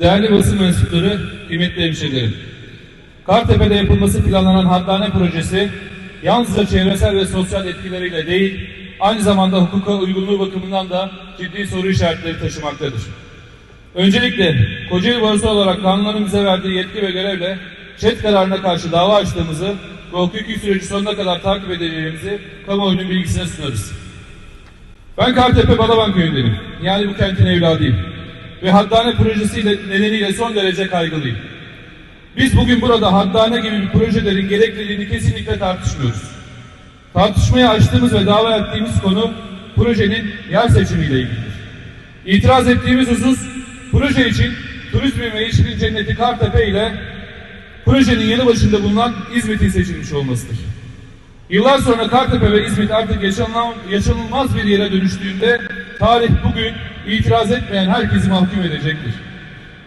Değerli basın mensupları, kıymetli hemşehrilerim. Kartepe'de yapılması planlanan haddane projesi yalnızca çevresel ve sosyal etkileriyle değil, aynı zamanda hukuka uygunluğu bakımından da ciddi soru işaretleri taşımaktadır. Öncelikle Kocaeli Barosu olarak kanunların bize verdiği yetki ve görevle ÇED kararına karşı dava açtığımızı ve hukuki süreci sonuna kadar takip edeceğimizi kamuoyunun bilgisine sunarız. Ben Kartepe Balaban köyündenim. Yani bu kentin evladıyım. Ve haddane projesiyle nedeniyle son derece kaygılıyım. Biz bugün burada haddane gibi bir projelerin gerekliliğini kesinlikle tartışmıyoruz. Tartışmaya açtığımız ve dava ettiğimiz konu projenin yer seçimiyle ilgilidir. İtiraz ettiğimiz husus proje için turizmin ve yeşilin cenneti Kartepe ile projenin yanı başında bulunan İzmit'in seçilmiş olmasıdır. Yıllar sonra Kartepe ve İzmit artık yaşanılmaz bir yere dönüştüğünde tarih bugün itiraz etmeyen herkesi mahkum edecektir.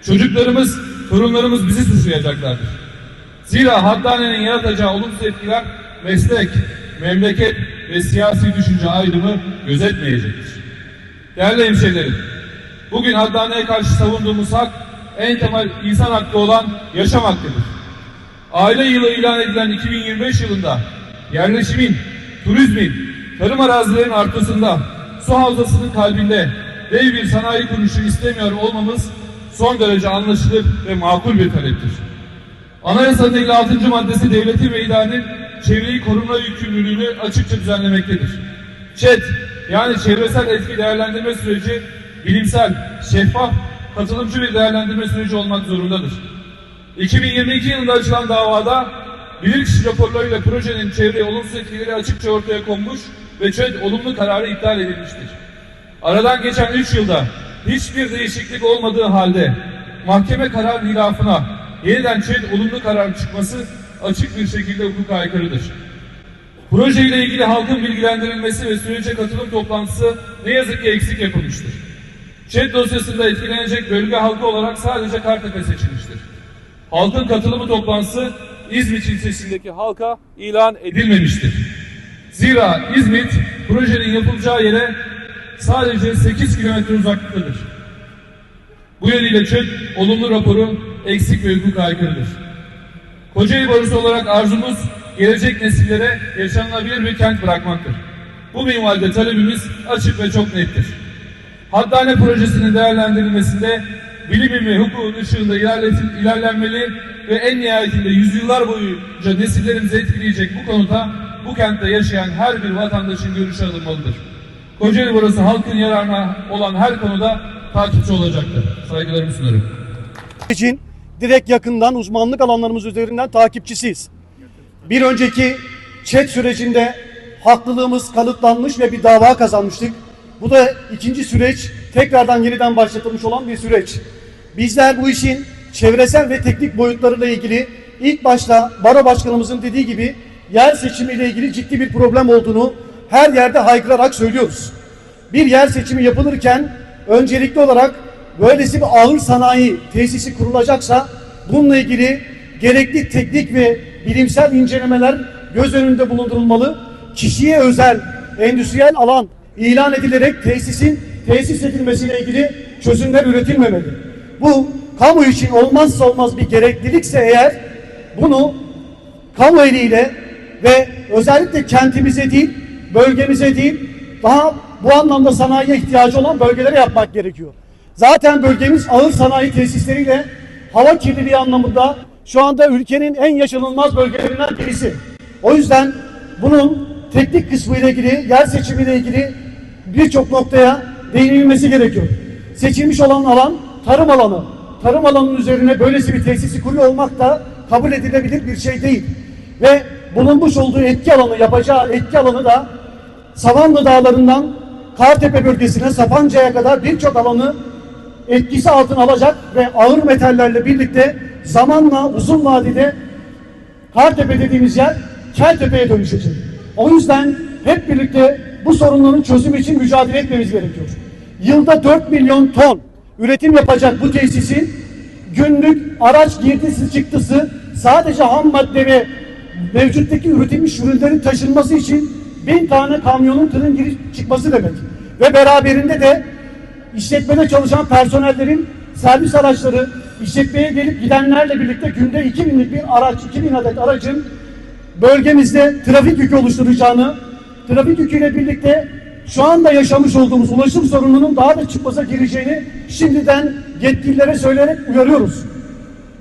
Çocuklarımız, torunlarımız bizi suçlayacaklardır. Zira haddanenin yaratacağı olumsuz etkiler meslek, memleket ve siyasi düşünce ayrımı gözetmeyecektir. Değerli hemşehrilerim, bugün haddaneye karşı savunduğumuz hak en temel insan hakkı olan yaşam hakkıdır. Aile yılı ilan edilen 2025 yılında yerleşimin, turizmin, tarım arazilerin arkasında, su havzasının kalbinde dev bir sanayi kuruluşu istemiyor olmamız son derece anlaşılır ve makul bir taleptir. Anayasanın 56. maddesi devletin ve idarenin çevreyi koruma yükümlülüğünü açıkça düzenlemektedir. ÇED yani çevresel etki değerlendirme süreci bilimsel, şeffaf, katılımcı bir değerlendirme süreci olmak zorundadır. 2022 yılında açılan davada bilirkişi raporlarıyla projenin çevreye olumsuz etkileri açıkça ortaya konmuş ve ÇED olumlu kararı iptal edilmiştir. Aradan geçen 3 yılda hiçbir değişiklik olmadığı halde mahkeme karar hilafına yeniden ÇED olumlu karar çıkması açık bir şekilde hukuka aykırıdır. Proje ile ilgili halkın bilgilendirilmesi ve sürece katılım toplantısı ne yazık ki eksik yapılmıştır. ÇED dosyasında etkilenecek bölge halkı olarak sadece Kartepe seçilmiştir. Halkın katılımı toplantısı İzmit ilçesindeki halka ilan edilmemiştir. Zira İzmit projenin yapılacağı yere sadece 8 kilometre uzaklıktadır. Bu yönüyle ÇED olumlu raporu eksik ve hukuka aykırıdır. Kocaeli Barosu olarak arzumuz gelecek nesillere yaşanılabilir bir kent bırakmaktır. Bu minvalde talebimiz açık ve çok nettir. Haddane projesinin değerlendirilmesinde bilimin ve hukukun ışığında ilerlenmeli ve en nihayetinde yüzyıllar boyunca nesillerimizi etkileyecek bu konuda bu kentte yaşayan her bir vatandaşın görüşü alınmalıdır. Kocaeli Barosu halkın yararına olan her konuda takipçi olacaktır. Saygılarımı sunarım. için direkt yakından uzmanlık alanlarımız üzerinden takipçisiyiz. Bir önceki chat sürecinde haklılığımız kanıtlanmış ve bir dava kazanmıştık. Bu da ikinci süreç tekrardan yeniden başlatılmış olan bir süreç. Bizler bu işin çevresel ve teknik boyutlarıyla ilgili ilk başta baro başkanımızın dediği gibi yer seçimiyle ilgili ciddi bir problem olduğunu her yerde haykırarak söylüyoruz. Bir yer seçimi yapılırken öncelikli olarak böylesi bir ağır sanayi tesisi kurulacaksa bununla ilgili gerekli teknik ve bilimsel incelemeler göz önünde bulundurulmalı. Kişiye özel endüstriyel alan ilan edilerek tesisin tesis edilmesiyle ilgili çözümler üretilmemeli. Bu kamu için olmazsa olmaz bir gereklilikse eğer bunu kamu eliyle ve özellikle kentimize değil, bölgemize değil, daha bu anlamda sanayiye ihtiyacı olan bölgelere yapmak gerekiyor. Zaten bölgemiz ağır sanayi tesisleriyle hava kirliliği anlamında şu anda ülkenin en yaşanılmaz bölgelerinden birisi. O yüzden bunun teknik kısmı ile ilgili, yer seçimi ile ilgili birçok noktaya değinilmesi gerekiyor. Seçilmiş olan alan tarım alanı. Tarım alanının üzerine böylesi bir tesisi kuruyor olmak da kabul edilebilir bir şey değil. Ve bulunmuş olduğu etki alanı, yapacağı etki alanı da Savanlı Dağları'ndan Kartepe bölgesine, Sapanca'ya kadar birçok alanı etkisi altına alacak ve ağır metallerle birlikte zamanla uzun vadede Kartepe dediğimiz yer Keltepe'ye dönüşecek. O yüzden hep birlikte bu sorunların çözümü için mücadele etmemiz gerekiyor. Yılda 4 milyon ton üretim yapacak bu tesisin günlük araç girdisi çıktısı sadece ham madde ve mevcuttaki üretilmiş ürünlerin taşınması için bin tane kamyonun tırın girip çıkması demek. Ve beraberinde de işletmede çalışan personellerin servis araçları, işletmeye gelip gidenlerle birlikte günde 2000'lik bir araç, 2000 adet aracın bölgemizde trafik yükü oluşturacağını, trafik yüküyle birlikte şu anda yaşamış olduğumuz ulaşım sorununun daha da çıkmaza gireceğini şimdiden yetkililere söyleyerek uyarıyoruz.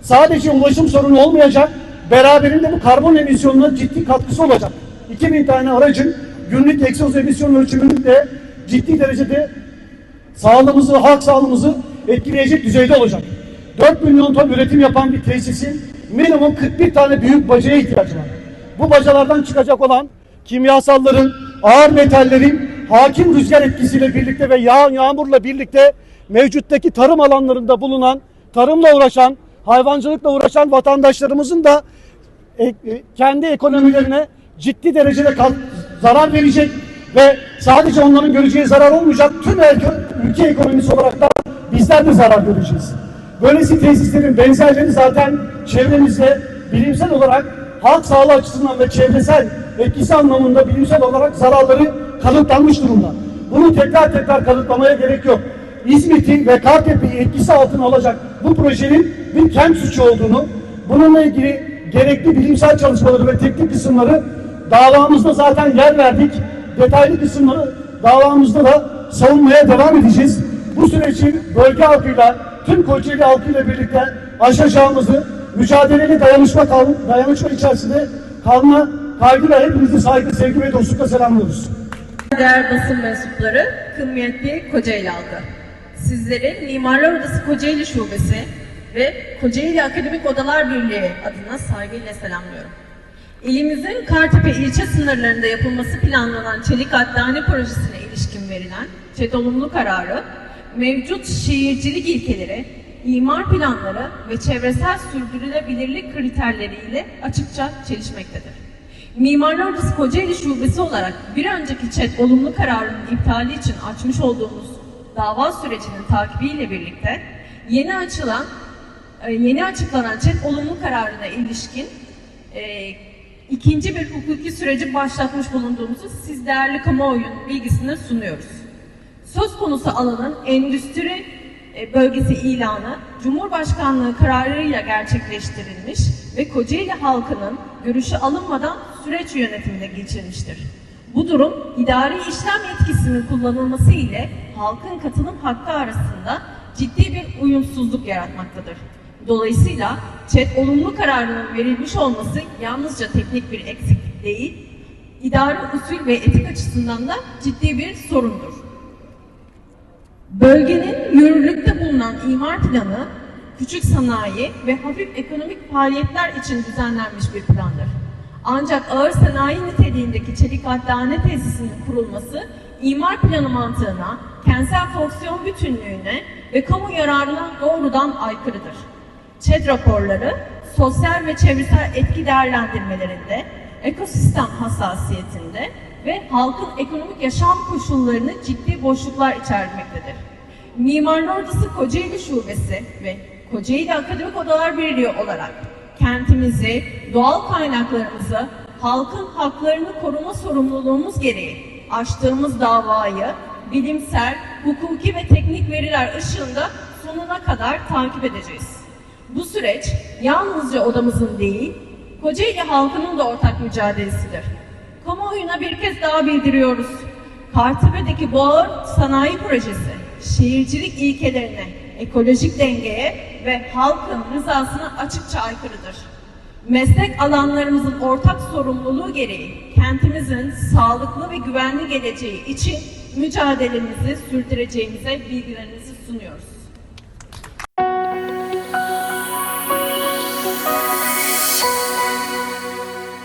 Sadece ulaşım sorunu olmayacak, beraberinde bu karbon emisyonuna ciddi katkısı olacak. 2000 tane aracın günlük egzoz emisyon ölçümünün de ciddi derecede sağlığımızı, halk sağlığımızı etkileyecek düzeyde olacak. 4 milyon ton üretim yapan bir tesisin minimum 41 tane büyük bacaya ihtiyacı var. Bu bacalardan çıkacak olan kimyasalların, ağır metallerin hakim rüzgar etkisiyle birlikte ve yağan yağmurla birlikte mevcuttaki tarım alanlarında bulunan, tarımla uğraşan, hayvancılıkla uğraşan vatandaşlarımızın da e, kendi ekonomilerine ciddi derecede zarar verecek ve sadece onların göreceği zarar olmayacak tüm ülke ekonomisi olarak da bizler de zarar göreceğiz. Böylesi tesislerin benzerleri zaten çevremizde bilimsel olarak halk sağlığı açısından ve çevresel etkisi anlamında bilimsel olarak zararları kanıtlanmış durumda. Bunu tekrar tekrar kanıtlamaya gerek yok. İzmit'i ve Kartepe'yi etkisi altına alacak bu projenin bir kent suçu olduğunu, bununla ilgili gerekli bilimsel çalışmaları ve teknik kısımları davamızda zaten yer verdik. Detaylı kısımları davamızda da savunmaya devam edeceğiz. Bu süreci bölge halkıyla, tüm Kocaeli halkıyla birlikte aşacağımızı, mücadeleli dayanışma, kal dayanışma içerisinde kalma kaygıyla hepinizi saygı, sevgi ve dostlukla selamlıyoruz. Değer basın mensupları, kıymetli Kocaeli halkı. Sizleri Mimarlar Odası Kocaeli Şubesi ve Kocaeli Akademik Odalar Birliği adına saygıyla selamlıyorum. İlimizin Kartepe ilçe sınırlarında yapılması planlanan Çelik Hattane projesine ilişkin verilen ÇED olumlu kararı, mevcut şehircilik ilkeleri, imar planları ve çevresel sürdürülebilirlik kriterleriyle açıkça çelişmektedir. Mimarlar Odası Kocaeli Şubesi olarak bir önceki ÇED olumlu kararının iptali için açmış olduğumuz dava sürecinin takibiyle birlikte yeni açılan e, yeni açıklanan ÇED olumlu kararına ilişkin e, ikinci bir hukuki süreci başlatmış bulunduğumuzu siz değerli kamuoyunun bilgisine sunuyoruz. Söz konusu alanın endüstri e, bölgesi ilanı Cumhurbaşkanlığı kararıyla gerçekleştirilmiş ve Kocaeli halkının görüşü alınmadan süreç yönetimine geçirilmiştir. Bu durum idari işlem yetkisinin kullanılması ile halkın katılım hakkı arasında ciddi bir uyumsuzluk yaratmaktadır. Dolayısıyla ÇED olumlu kararının verilmiş olması yalnızca teknik bir eksiklik değil, idari usul ve etik açısından da ciddi bir sorundur. Bölgenin yürürlükte bulunan imar planı, küçük sanayi ve hafif ekonomik faaliyetler için düzenlenmiş bir plandır. Ancak ağır sanayi niteliğindeki çelik hattane tesisinin kurulması, imar planı mantığına, kentsel fonksiyon bütünlüğüne ve kamu yararına doğrudan aykırıdır. ÇED raporları, sosyal ve çevresel etki değerlendirmelerinde, ekosistem hassasiyetinde ve halkın ekonomik yaşam koşullarını ciddi boşluklar içermektedir. Mimarlar Odası Kocaeli Şubesi ve Kocaeli Akademik Odalar Birliği olarak kentimizi, doğal kaynaklarımızı, halkın haklarını koruma sorumluluğumuz gereği açtığımız davayı bilimsel, hukuki ve teknik veriler ışığında sonuna kadar takip edeceğiz. Bu süreç yalnızca odamızın değil, Kocaeli halkının da ortak mücadelesidir. Kamuoyuna bir kez daha bildiriyoruz. Kartepe'deki bu ağır sanayi projesi, şehircilik ilkelerine, ekolojik dengeye ve halkın rızasına açıkça aykırıdır. Meslek alanlarımızın ortak sorumluluğu gereği kentimizin sağlıklı ve güvenli geleceği için mücadelemizi sürdüreceğimize bilgilerinizi sunuyoruz.